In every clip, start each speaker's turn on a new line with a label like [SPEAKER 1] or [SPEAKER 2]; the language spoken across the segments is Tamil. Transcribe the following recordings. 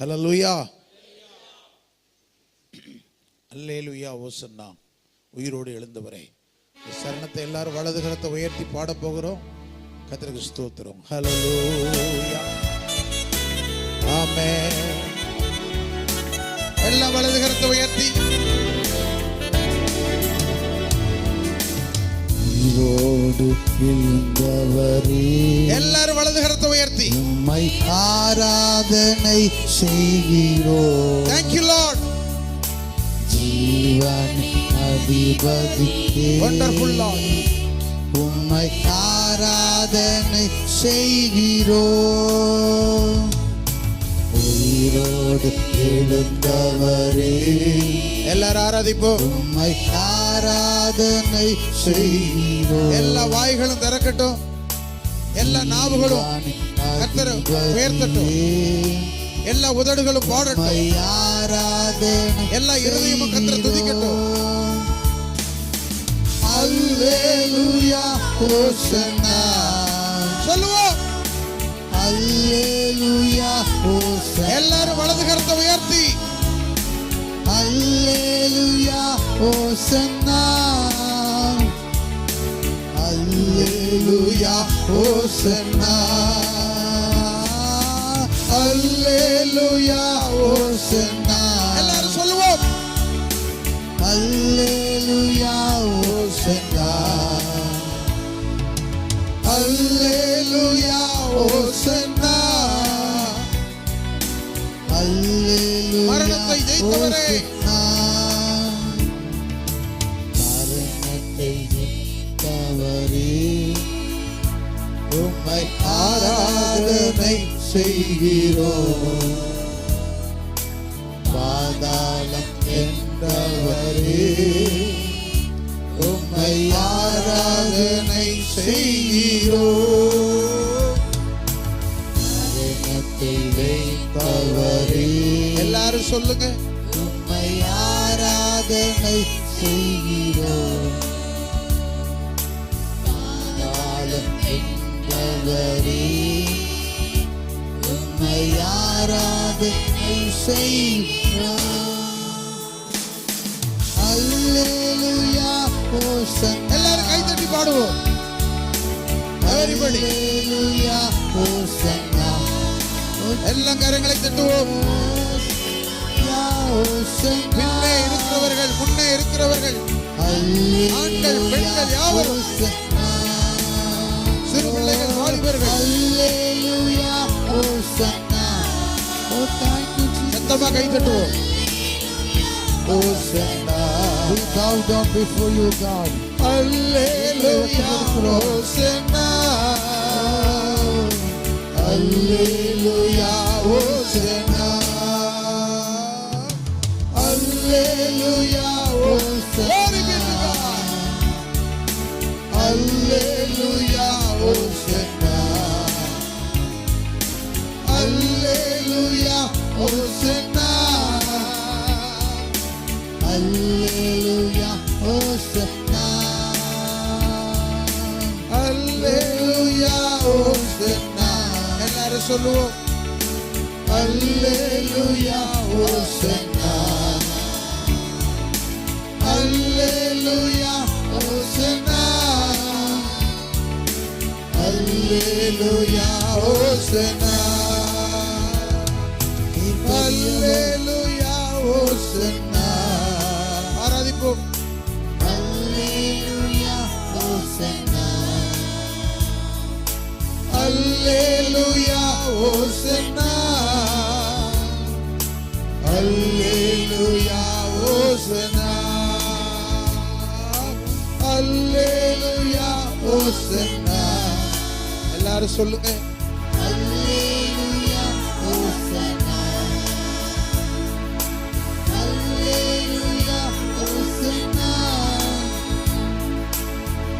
[SPEAKER 1] ஹலலூயா அல்லேலுயா ஓசன்னா உயிரோடு எழுந்தவரே. சரணத்தை எல்லாரும் வலது கரத்தை உயர்த்தி பாட போகிறோம். கத்திரிக்கு ஸ்தோத்திரம். ஹலலூயா ஆமே எல்லாம் வலது கரத்தை உயர்த்தி.
[SPEAKER 2] உயிரோடு எழுந்தவரே
[SPEAKER 1] எல்லாரும் வலது கரத்தை உயர்த்தி.
[SPEAKER 2] உம்மை ஆராதனை செய்கிறோம்
[SPEAKER 1] தேங்க்யூ லார்ட்
[SPEAKER 2] ஜீவன் அதிபதியே
[SPEAKER 1] Wonderful Lord.
[SPEAKER 2] உம்மை ஆராதனை செய்கிறோம் உயிரோடு எழுந்தவரே.
[SPEAKER 1] எல்லாரும் ஆராதிப்போம்.
[SPEAKER 2] உம்மை ஆராதனை செய்கிறோம்.
[SPEAKER 1] எல்லா வாய்களும் திறக்கட்டும். எல்லா நாவுகளும் கர்த்தரை உயர்த்தட்டும். எல்லா உதடுகளும் பாடட்டும். எல்லா இருதயமும் கர்த்தரை துதிக்கட்டும். சொல்லுவோம். எல்லாரும் வலது கருத்தை உயர்த்தி.
[SPEAKER 2] அல்லேலுயா ஹோசன்னா அல்லேலூயா ஹோசன்னா அல்லேலூயா ஹோசன்னா
[SPEAKER 1] எல்லாரும் சொல்லுவோம்.
[SPEAKER 2] அல்லேலூயா ஹோசன்னா அல்லேலூயா ஹோசன்னா அல்லேலூயா
[SPEAKER 1] மரணத்தை ஜெயித்தவரே.
[SPEAKER 2] மரணத்தை ஜெயித்தவரே. உம்மை ஆராதனை செய்கிறோம் பாதாளம் என்றவரே ஆராதனை செய்கிறோம் மரணத்தை
[SPEAKER 1] எல்லாரும் சொல்லுங்க.
[SPEAKER 2] உம்மை ஆராதனை செய்கிறோம் உம்மை ஆராதனை செய்கிறோம் அல்லேலூயா ஹோசன்னா
[SPEAKER 1] எல்லாரும் கை தட்டி பாடுவோம் Everybody.
[SPEAKER 2] அல்லேலூயா ஹோசன்னா
[SPEAKER 1] எல்லாம் கரங்களை தட்டுவோம் பின்னே இருக்கிறவர்கள் முன்னே இருக்கிறவர்கள் ஆண்கள், பெண்கள் யாவரும். சிறு பிள்ளைகள் வாலிபர்கள்
[SPEAKER 2] அல்லேலூயா
[SPEAKER 1] சத்தமா கை தட்டுவோம்
[SPEAKER 2] Hosanna. We bow down before you, God. Alleluia, Hosanna.
[SPEAKER 1] Alleluia,
[SPEAKER 2] Hosanna. Alleluia, Hosanna. Alleluia, Hosanna. Alleluia, Hosanna.
[SPEAKER 1] சொல்லுவோம்
[SPEAKER 2] Hallelujah, Hosanna. Hallelujah, Hosanna. Hallelujah, Hosanna.
[SPEAKER 1] எல்லாரும் சொல்லுங்க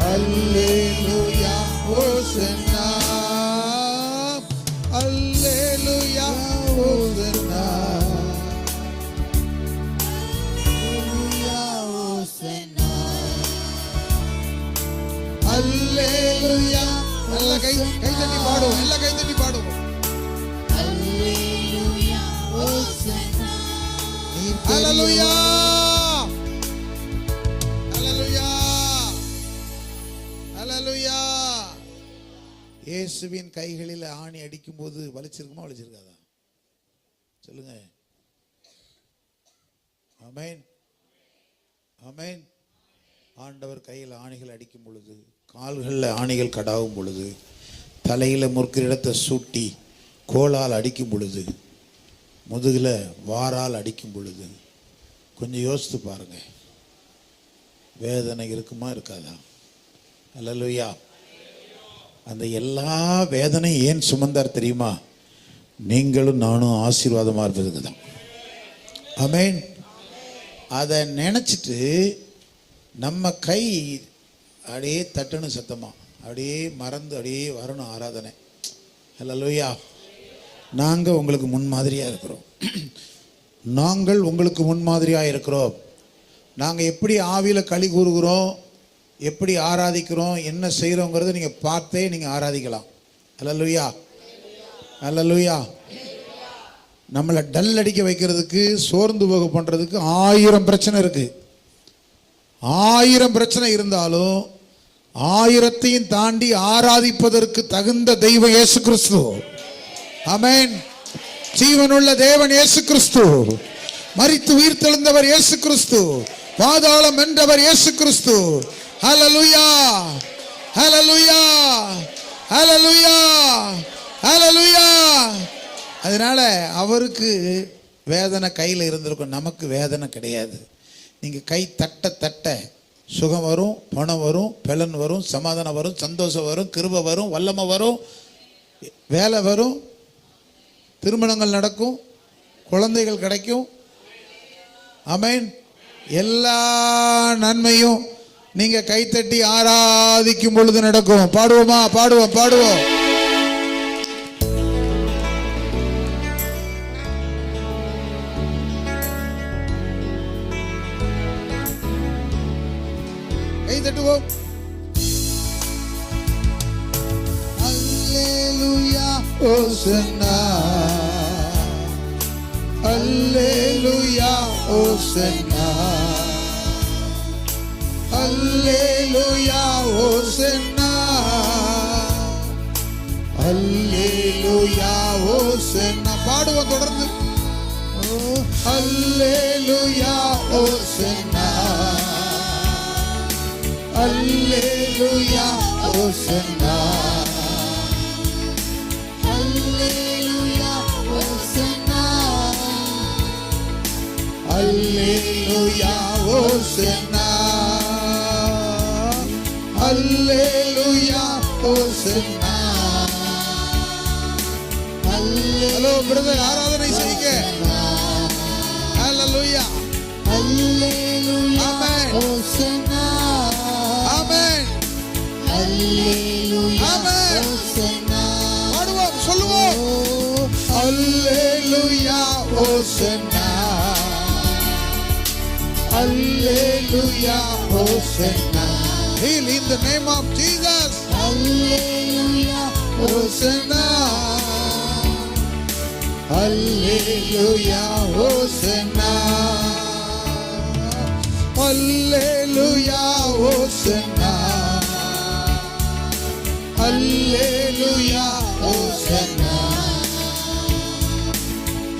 [SPEAKER 2] Hallelujah, Hosanna. Hallelujah,
[SPEAKER 1] கை கை தட்டி பாடுவோம் எல்லா கை தட்டி பாடுவோம்
[SPEAKER 2] Hallelujah,
[SPEAKER 1] இயேசுவின் கைகளில் ஆணி அடிக்கும்போது வலிச்சிருக்குமா வலிச்சிருக்காதா? சொல்லுங்க. ஆமென் ஆமென் ஆண்டவர் கையில் ஆணிகள் அடிக்கும் பொழுது கால்களில் ஆணிகள் கடாவும் பொழுது தலையில் முற்கிரிடத்தை சூட்டி கோலால் அடிக்கும் பொழுது முதுகில் வாரால் அடிக்கும் பொழுது கொஞ்சம் யோசித்து பாருங்க. வேதனை இருக்குமா இருக்காதா? அல்லலுயா. அந்த எல்லா வேதனையும் ஏன் சுமந்தார் தெரியுமா? நீங்களும் நானும் ஆசீர்வாதமாக இருப்பதுக்கு தான் அமேன் அதை நினச்சிட்டு நம்ம கை அப்படியே தட்டணும் சத்தமாக அப்படியே மறந்து அப்படியே வரணும் ஆராதனை. ஹலோயா நாங்கள் உங்களுக்கு முன்மாதிரியாக இருக்கிறோம். நாங்கள் உங்களுக்கு முன்மாதிரியாக இருக்கிறோம். நாங்கள் எப்படி ஆவியில் களி கூறுகிறோம் எப்படி ஆராதிக்கிறோம் என்ன செய்கிறோங்கிறத நீங்கள் பார்த்தே நீங்கள் ஆராதிக்கலாம். ஹலலுயா ஹலலுயா நம்மளை டல் அடிக்க வைக்கிறதுக்கு சோர்ந்து போக பண்ணுறதுக்கு ஆயிரம் பிரச்சனை இருக்குது ஆயிரம் பிரச்சனை இருந்தாலும் ஆயிரத்தையும் தாண்டி ஆராதிப்பதற்கு தகுந்த தெய்வ இயேசு கிறிஸ்து. அமேன் ஜீவனுள்ள தேவன் இயேசு கிறிஸ்து. மறித்து உயிர் தெழுந்தவர் இயேசு கிறிஸ்து. பாதாளம் என்றவர் இயேசு கிறிஸ்து. ஹலலுயா ஹலலுயா ஹலலுயா ஹலலுயா அதனால அவருக்கு வேதனை கையில் இருந்திருக்கும். நமக்கு வேதனை கிடையாது. நீங்கள் கை தட்ட தட்ட சுகம் வரும் பணம் வரும் பலன் வரும் சமாதானம் வரும் சந்தோஷம் வரும் கிருப வரும் வல்லமை வரும் வேலை வரும் திருமணங்கள் நடக்கும் குழந்தைகள் கிடைக்கும். அமேன் எல்லா நன்மையும் நீங்கள் கைத்தட்டி ஆராதிக்கும் பொழுது நடக்கும். பாடுவோமா? பாடுவோம் பாடுவோம். ஓசன்னா அல்லேலூயா ஓசன்னா அல்லேலூயா ஓசன்னா அல்லேலூயா ஓசன்னா பாடுவோம் தொடர்ந்து. ஓ, அல்லேலூயா ஓசன்னா அல்லேலூயா ஹலோ பிரதர் ஆராதனை செய்யுங்க ஹalleluya. ஆமென். பாடுவோம் சொல்லுவோம். ஓசன்னா Hallelujah, Hosanna. Heal in the name of Jesus.
[SPEAKER 2] Hallelujah,
[SPEAKER 1] Hosanna. Hallelujah, Hosanna. Hallelujah, Hosanna. Hallelujah, Hosanna.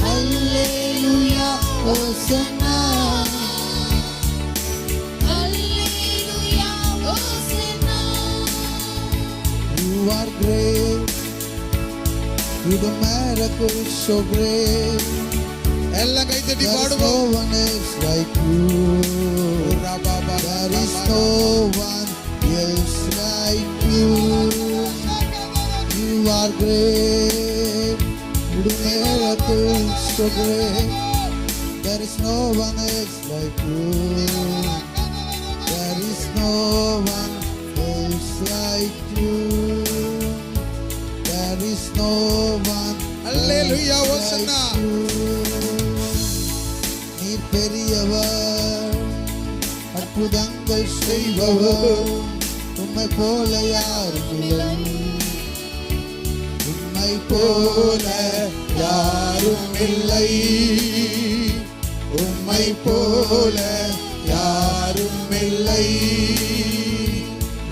[SPEAKER 2] Hallelujah, Hosanna.
[SPEAKER 1] are great. You don't matter who so great.
[SPEAKER 2] ఎల్లకైతే
[SPEAKER 1] There's
[SPEAKER 2] no one else like you. There is no one else like you. You are great. You do miracles so great. There is no one else like you. There is no one else like you. Is no one
[SPEAKER 1] Hallelujah, Hosanna.
[SPEAKER 2] நீர் பெரியவர் அற்புதங்கள் செய்பவர் உம்மை போல யாரும் உம்மை போல யாரும் இல்லை
[SPEAKER 1] உம்மை போல யாரும் இல்லை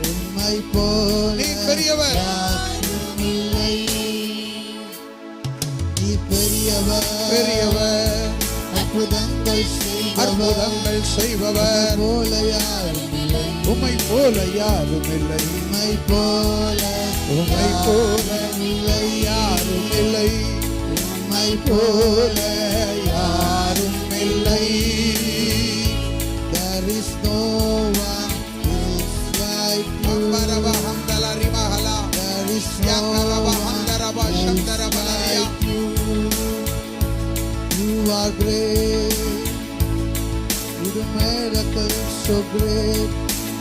[SPEAKER 2] உம்மை போல
[SPEAKER 1] நீ பெரியவர்
[SPEAKER 2] அற்புதங்கள்
[SPEAKER 1] அற்புதங்கள் செய்பவர்.
[SPEAKER 2] போல யாரும்
[SPEAKER 1] உம்மை போல யாரும் இல்லை
[SPEAKER 2] உம்மை போல
[SPEAKER 1] உம்மை போல
[SPEAKER 2] இல்லை
[SPEAKER 1] யாரும் இல்லை
[SPEAKER 2] உம்மை
[SPEAKER 1] போல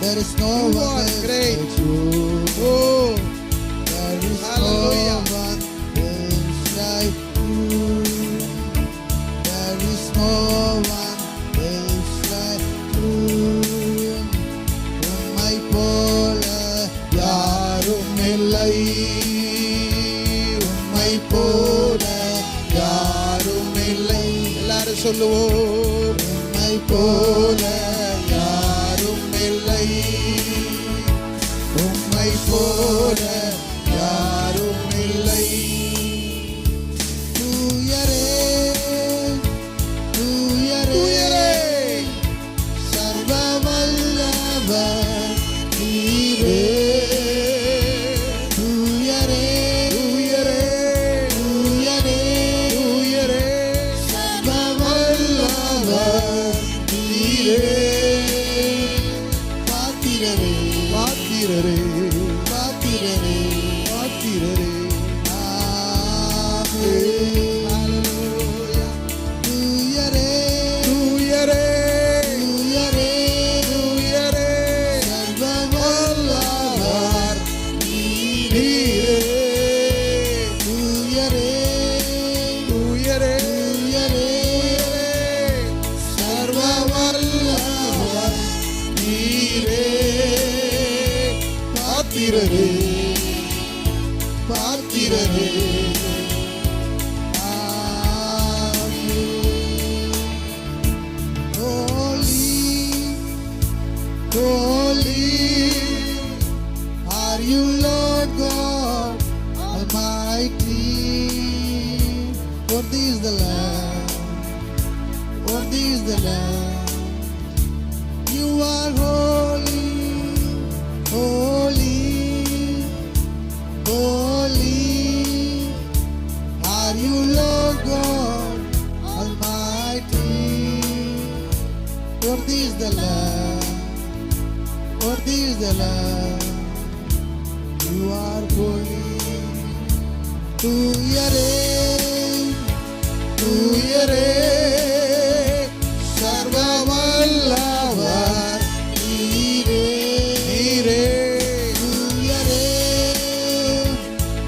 [SPEAKER 2] There is no You one are else
[SPEAKER 1] great.
[SPEAKER 2] like you.
[SPEAKER 1] Oh,
[SPEAKER 2] There is
[SPEAKER 1] Hallelujah.
[SPEAKER 2] no one else like you. There is no one else like you. உம்மை போல
[SPEAKER 1] யாரும் இல்லை உம்மை போல யாரும் இல்லை எல்லாரும் சொல்லுவோம்
[SPEAKER 2] உம்மை
[SPEAKER 1] போல உம்மை போல
[SPEAKER 2] பாத்திரரே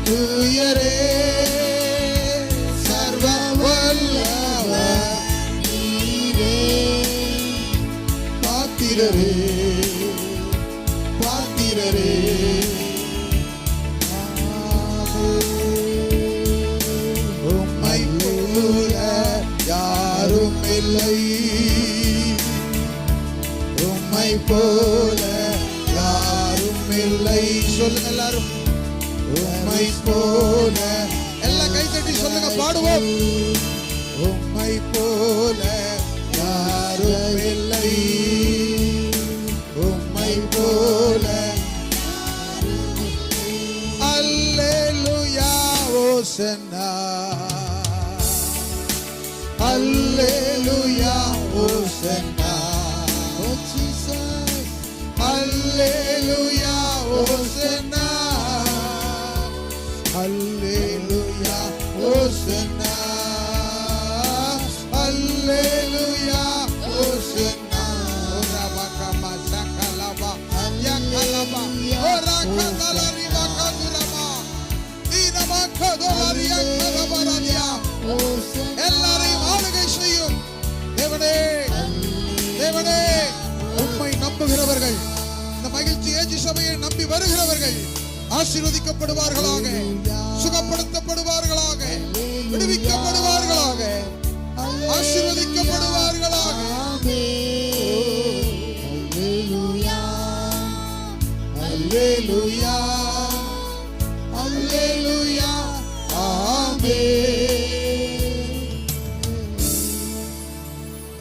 [SPEAKER 2] தூயரே சர்வ
[SPEAKER 1] நீரே. பாத்திரரே பாத்திரரே. உம்மை போல யாரும் இல்லை. உம்மை போல யாரும் இல்லை. சொல்லுங்க எல்லாரும். உம்மை போல. எல்லாம் கை தட்டி சொல்லுங்க பாடுவோம். உம்மை போல யாரும் எல்லாரையும் ஆளுகை செய்யும் தேவனே தேவனே உம்மை நம்புகிறவர்கள் இந்த மகிழ்ச்சி ஏஜி சபையை நம்பி வருகிறவர்கள் ஆசீர்வதிக்கப்படுவார்களாக. சுகப்படுத்தப்படுவார்களாக விடுவிக்கப்படுவார்களாக ஆசீர்வதிக்கப்படுவார்களாக.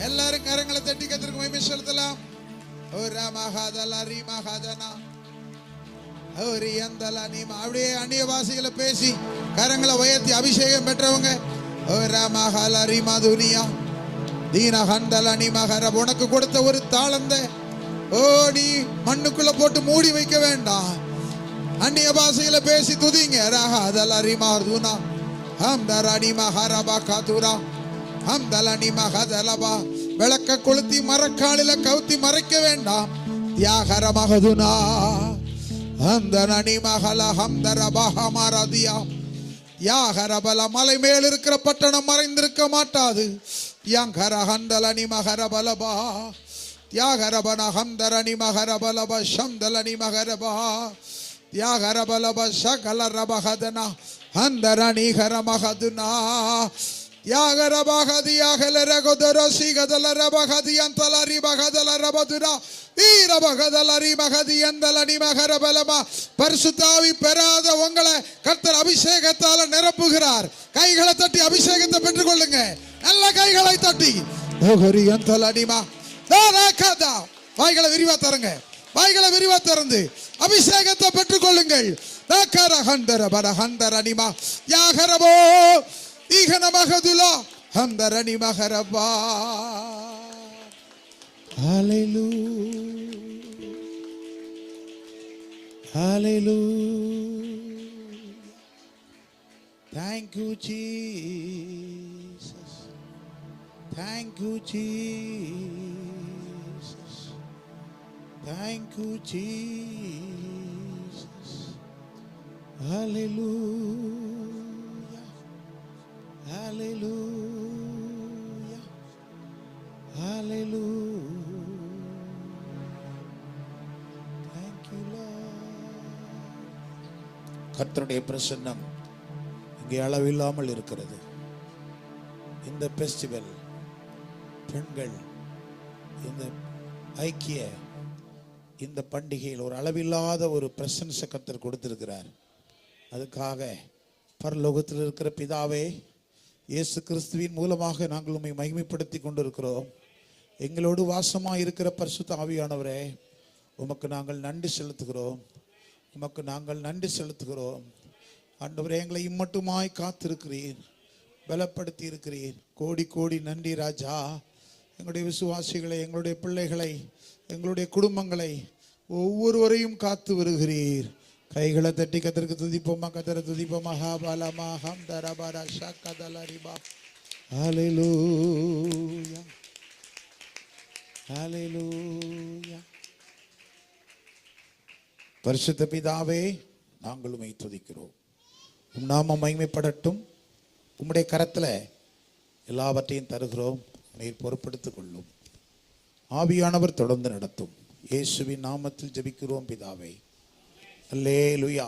[SPEAKER 1] எல்லாரும் கரங்களை தட்டி கத்திற்கு மகிமை செலுத்தலாம். ஒரு மகாதலா ரீ மகாதனா ஒரு எந்தலா நீ அப்படியே அந்நிய வாசிகளை பேசி கரங்களை உயர்த்தி அபிஷேகம் பெற்றவங்க. ஒரு மகாலா ரீ மாதுனியா தீனா ஹந்தலா நீ மகார உனக்கு கொடுத்த ஒரு தாளந்த ஓ நீ மண்ணுக்குள்ள போட்டு மூடி வைக்க வேண்டாம். அந்நிய பாசையில பேசி துதிங்க. ராகா அதெல்லாம் அறிமா தூனா. ஹம் தரணி மஹரபா காதுரா. ஹம் மகதலபா விளக்க கொளுத்தி மரக்காலில கவுத்தி மறைக்க வேண்டாம் தியாகர மகதுனா ஹந்தனி மகள ஹம்தரபா ஹமரதியா. யாகரபல மலை மேல் இருக்கிற பட்டணம் மறைந்திருக்க மாட்டாது. யாங்கர ஹந்தலனி மகரபலபா யாகரபன ஹம்தரணி மகரபலப ஷம்தலனி மகரபா யாகரபலப சகல ரபஹதனா ஹந்தரணி ஹரமஹதுனா யாகரபஹதி யாகல ரகதர சிகதல ரபஹதி அந்தல ரிபஹதல ரபதுனா ஈரபகதல ரிமகதி அந்தல நிமகரபலமா பரிசுத்தாவி பெறாத உங்களை கர்த்தர் அபிஷேகத்தால நிரப்புகிறார். கைகளை தட்டி அபிஷேகத்தை பெற்றுக்கொள்ளுங்க. நல்ல கைகளை தட்டி. ஓகரி அந்தல நிமா தாராகாதா. வாய்களை விரிவா தருங்க. வாய்களை விரிவா திறந்து அபிஷேகத்தை பெற்றுக்கொள்ளுங்கள். தாக்கார ஹந்தர பர ஹந்தர நிமா யாகரபோ ஈகன மகதுலா ஹந்தர நிமகரபா Hallelujah. Hallelujah. Thank you, Jesus. Thank you, Jesus. Thank you, Jesus. Hallelujah. Hallelujah. Hallelujah. Thank you, Lord. கர்த்தருடைய பிரசன்னம் இங்கே அளவில்லாமல் இருக்கிறது இந்த ஃபெஸ்டிவல் பெண்கள் இந்த ஐக்கிய இந்த பண்டிகையில் ஒரு அளவில்லாத ஒரு பிரசன்ஸை கத்தர் கொடுத்திருக்கிறார் அதுக்காக பரலோகத்தில் இருக்கிற பிதாவே இயேசு கிறிஸ்துவின் மூலமாக நாங்கள் உம்மை மகிமைப்படுத்தி கொண்டிருக்கிறோம். எங்களோடு வாசமாக இருக்கிற பரிசுத்த ஆவியானவரே உமக்கு நாங்கள் நன்றி செலுத்துகிறோம். உமக்கு நாங்கள் நன்றி செலுத்துகிறோம். ஆண்டவரே எங்களை இம்மட்டுமாய் காத்திருக்கிறீர் பலப்படுத்தி இருக்கிறீர் கோடி கோடி நன்றி ராஜா. எங்களுடைய விசுவாசிகளை எங்களுடைய பிள்ளைகளை எங்களுடைய குடும்பங்களை ஒவ்வொருவரையும் காத்து வருகிறீர். கைகளை தட்டி கத்திற்கு துதிப்போமா கத்திர துதிப்போமா? ஹா பாலமா ஹம் தரபாரா ஷக்கதலரிபா ஹalleluya. ஹalleluya. பரிசுத்த பிதாவே நாங்கள் துதிக்கிறோம். உம் நாம மகிமைப்படட்டும். உம்முடைய கரத்தில் எல்லாவற்றையும் தருகிறோம். நீர் பொறுப்படுத்திக் கொள்ளும். ஆவியானவர் தொடர்ந்து நடத்தும். இயேசுவின் நாமத்தில் ஜெபிக்கிறோம் பிதாவை. அல்லேலுயா